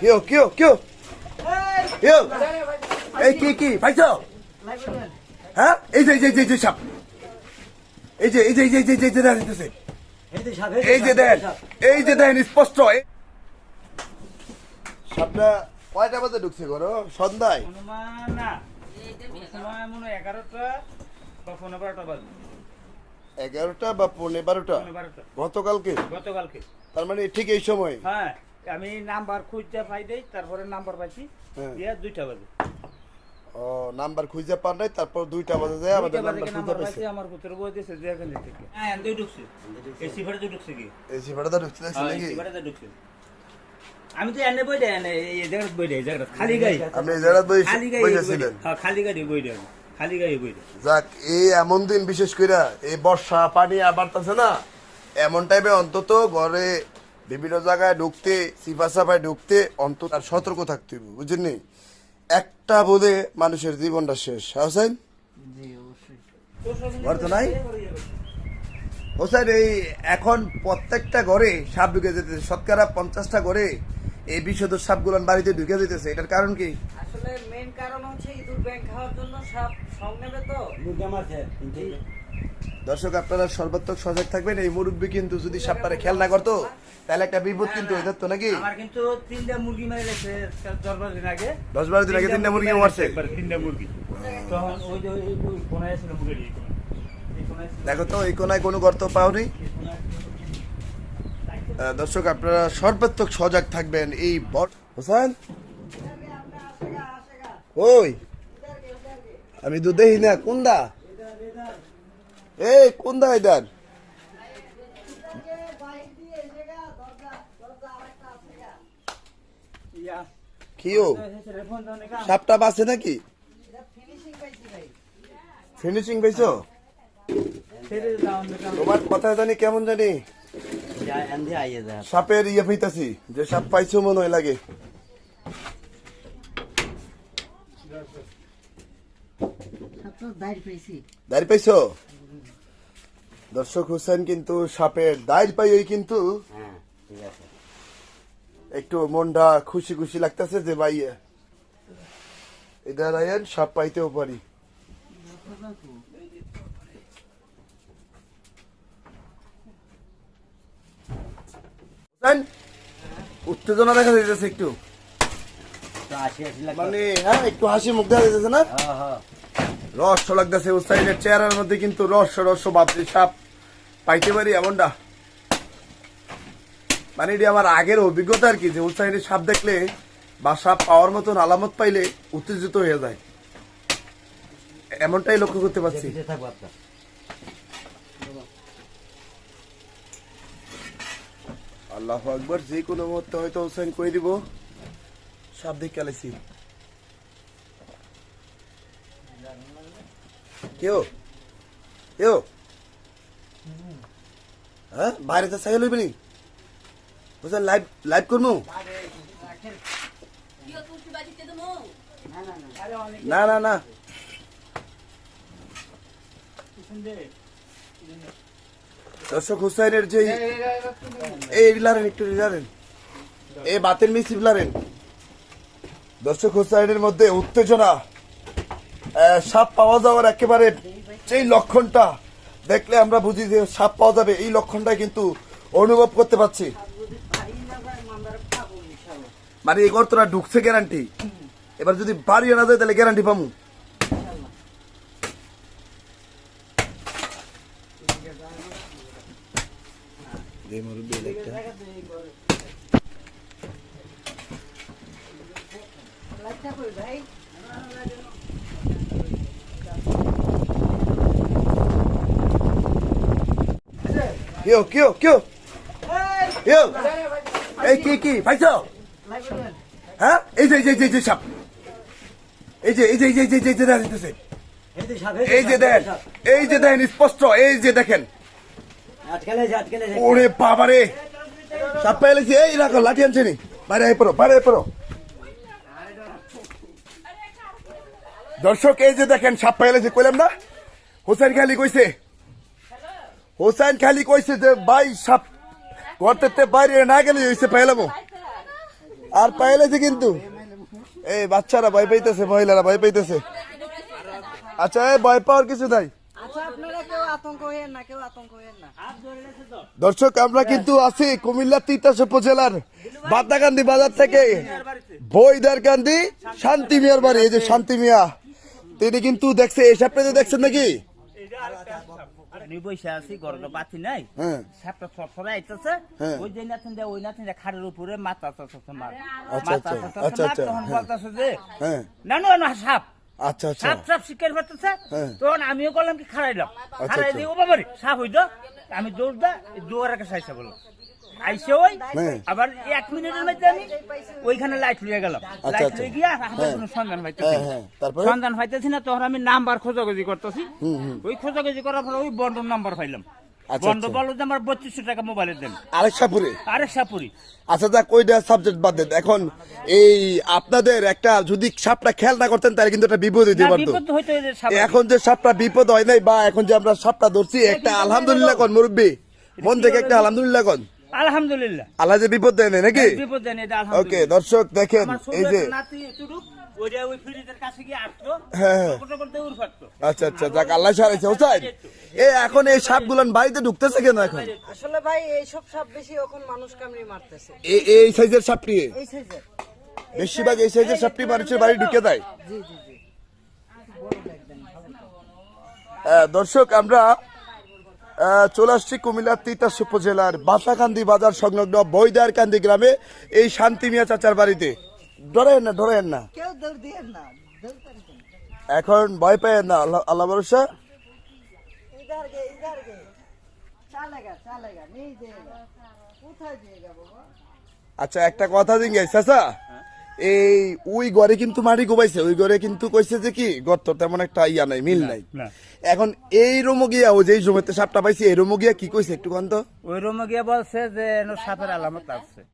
কেউ কেউ কেউ কেউ এই কি কি পাইছো হ্যাঁ এই যে এই যে এই যে, সাপ এই যে এই যে এই যে এই যে যে, এই যে দেখা এই যে দেন স্পষ্ট সাপটা কয়টা বাজে ঢুকছে সন্ধ্যায় মনে হয় এগারোটা বা পনেরো বারোটা গতকালকে গতকালকে তার মানে ঠিক এই সময় হ্যাঁ আমি নাম্বার খুঁজতে পাই দেই তারপরে নাম্বার পাইছি। হ্যাঁ। দিয়া দুইটা বাজে। ও নাম্বার খুঁজে পান নাই তারপর দুইটা বাজে যায় আমাদের নাম্বার খুঁজে পাইছি। আমার পুত্র বই দিয়েছে যে এখান থেকে। হ্যাঁ এন্ডই ঢুকছে। এসি ভাড়াতে ঢুকছে কি? এই সিফাটা ঢুকতে লাগছে হ্যাঁ নাকি? এসি ভাড়াতে ঢুকছে। আমি তো এনে বই দেয় এনে এই জায়গায় বই দেয় এই জায়গাটা খালি গাড়ি। আপনি এই জায়গায় বসে খালি গাড়ি বই বসেছিলেন হ্যাঁ খালি গাড়ি বই দেয়। খালি গাড়ি বই দেয়। যাক এই এমন দিন বিশেষ করে এই বর্ষা পানি আবার আছে না? এমন টাইমে অন্তত ঘরে বিভিন্ন জায়গায় ঢুকতে সিফা সাফায় ঢুকতে অন্তত আর সতর্ক থাকতে হবে বুঝলেন নি? একটা বলে মানুষের জীবনটা শেষ হোসেন? ঘর তো নাই? হোসেন এই এখন প্রত্যেকটা ঘরে সাপ ঢুকে যেতেছে শতকরা পঞ্চাশটা ঘরে এই বিশুদ্ধ সাপগুলো বাড়িতে ঢুকে যেতেছে এটার কারণ কি? আসলে মেন কারণ হচ্ছে ইঁদুর ব্যাংক খাওয়ার জন্য সাপ সং নেবে তো দর্শক আপনারা সর্বাত্মক সজাগ থাকবেন। এই মুরব্বী কিন্তু যদি সাপটারে খেয়াল না করতো তাহলে একটা বিপদ কিন্তু হয়ে যেত নাকি? আমার কিন্তু তিনটা মুরগি মেরে গেছে দশ বারো দিন আগে। দিন আগে তিনটা মুরগি মারছে? একবার তিনটা মুরগি। তখন ওই যে ওই কোনায় ছিল মুরগি দেখো তো এই কোনায় কোনো গর্ত পাওনি। দর্শক আপনারা সর্বাত্মক সজাগ থাকবেন এই বট হোসেন? ওই। আমি তো দেখি না কোনদা এই কোনদা এদার ইয়া। কিও। সাপটা বাঁচে নাকি ফিনিশিং পাইছো। তোমার কথা জানি কেমন জানি সাপের ইয়ে পাইতাছি যে সাপ পাইছো মনে হয় লাগে দাঁড়ি পাইছো দর্শক হোসেন কিন্তু সাপের পাই ওই কিন্তু একটু মনটা খুশি খুশি লাগতেছে যে ভাই এদার আয়েন সাপ পাইতেও পারি। উত্তেজনা দেখা যাইতেছে একটু। মানে হ্যাঁ একটু হাসি মুখ দেখা যাইতেছে না? রহস্য লাগতেছে উসাইনের চেহারার মধ্যে কিন্তু রস রস ভাবছি সাপ। পাইতে পারি এমনটা? মানে এটি আমার আগের অভিজ্ঞতা আর কি যে উসাইনের সাপ দেখলে বা সাপ পাওয়ার মতন আলামত পাইলে উত্তেজিত হয়ে যায়। এমনটাই লক্ষ্য করতে পারছি। আল্লাহ আকবর যে কোনো মুহূর্তে হয়তো হুসাইন কই দিব। সাপ দেখে আলেছি। কেউ? কেউ? হ্যাঁ? বাইরে তো সাইকেল হইবে বুঝলেন লাইভ লাইভ করব না না না। দর্শক হুসাইনের যে এই লারেন একটু লারেন এই বাতের মিস লারেন দর্শক হুসাইনের মধ্যে উত্তেজনা সাপ পাওয়া যাওয়ার একেবারে সেই লক্ষণটা দেখলে আমরা বুঝি যে সাপ পাওয়া যাবে। এই লক্ষণটা কিন্তু অনুভব করতে পারছি। মানে এই গর্তটা ঢুকছে গ্যারান্টি এবার যদি বাড়ি আনা যায় তাহলে গ্যারান্টি পাবো কেউ কেউ কেউ কেউ এই কি কি পাইছো? হ্যাঁ? এই যে এই যে সাপ। এই যে এই যে এই যে এই যে, যে এই যে দেখেন এই যে দেখেন স্পষ্ট এই যে দেখেন। ওরে বাবারে। সাপ পাইলেছি এই রাখো লাঠি আনছে নি। বাইরে পড়ো বাইরে পড়ো। দর্শক এই যে দেখেন সাপ পাইলেছি কইলাম না? হোসেন খালি কইছে হোসেন খালি কইছে যে ভাই সাপ ঘরতে বাইরে না গেলে হইছে পাইলাম আর পাইলেছে কিন্তু। এই বাচ্চারা ভয় পাইতেছে মহিলারা ভয় পাইতেছে। আচ্ছা এই ভয় পাওয়ার কিছু নাই। আচ্ছা দর্শক আমরা কিন্তু আছি কুমিল্লা তিতাস উপজেলার বাদাকান্দি বাজার থেকে। বইদার কান্দি শান্তি মিয়ার বাড়ি। এই যে শান্তি মিয়া তিনি কিন্তু দেখছে এই সাপটা দেখছেন নাকি? আমি বসে আছি গরমে বাতি নাই। হ্যাঁ। সাপটা সরসরে আইতেছে। হ্যাঁ। ওই যে নাথিন দেয় ওই নাথিন খাড়ের উপরে মাথা চাচ্ছে মার আচ্ছা, মাথা আচ্ছা, চাচ্ছে আচ্ছা, তখন হ্যাঁ। বলতেছে যে হ্যাঁ। না না না সাপ। আচ্ছা আচ্ছা। সাপ সাপ শিকার করতেছে। তখন আমিও করলাম কি খাড়াইলাম খাড়াই। দিয়ে ও বাবারে সাপ হইতো। আমি দৌড় দা দৌড়ার কাছে আইসা বললাম। আইসে ওই। আবার এক মিনিটের মধ্যে আমি ওইখানে লাইট লইয়া গেলাম। লাইট। গিয়া হাতে কোনো সন্ধান পাইতেছি না। তারপরে? সন্ধান পাইতেছি না তখন আমি নাম্বার খোঁজাখুঁজি করতেছি। ওই খোঁজাখুঁজি করার পরে ওই বন্ডর নাম্বার পাইলাম। বন্ড। বলল যে আমার বত্রিশশো টাকা মোবাইলের দেন। আরেক সাপুরে আরে সাপুরি যাক ওইটা সাবজেক্ট বাদ দেন। এখন এই আপনাদের একটা যদি সাপটা খেয়াল না করতেন তাহলে কিন্তু একটা বিপদ হইতে পারতো এখন যে সাপটা বিপদ হয় নাই বা এখন যে আমরা সাপটা ধরছি একটা আলহামদুলিল্লাহ কোন মুরব্বী। মন থেকে একটা আলহামদুলিল্লাহ কোন। আলহামদুলিল্লাহ। আল্লাহ যে বিপদ দেয় নাকি? বিপদ দেন এটা ওকে দর্শক দেখেন এই যে একটা নাতি চুরুক, ওইটা ওই ফ্রিজের কাছে গিয়ে আসতো হ্যাঁ, হ্যাঁ। করতে করতে উড় ফাটতো আচ্ছা আচ্ছা যাক আল্লাহ সারাইছে। হোসাইন এ এখন এই সাপগুলান বাড়িতে ঢুকতেছে কেন এখন? আসলে ভাই এইসব সাপ বেশি এখন মানুষ কামড়ি মারতেছে। এ- এই সাইজের সাপটি এই সাইজের। বেশিরভাগ এই সাইজের সাপটি মানুষের বাড়ি ঢুকে দেয়। জি জি জি। দর্শক আমরা চলে আসছি কুমিল্লার তিতাস উপজেলার বাসাকান্দি বাজার সংলগ্ন বৈদারকান্দি গ্রামে এই শান্তি মিয়া চাচার বাড়িতে। ধরেন না ধরেন না। এখন ভয় পায় না আল্লাহ ভরসা। আচ্ছা একটা কথা দিন চাচা। এই ওই ঘরে কিন্তু মাটি গোবাইছে ওই ঘরে কিন্তু কইছে যে কি গর্ত তেমন একটা ইয়া নাই মিল নাই। এখন এই রোমগিয়া গিয়া ও যেই জমিতে সাপটা পাইছে এই রোমগিয়া গিয়া কি কইছে একটু কন্ত ওই রোমো গিয়া বলছে যে সাপের আলামত আছে।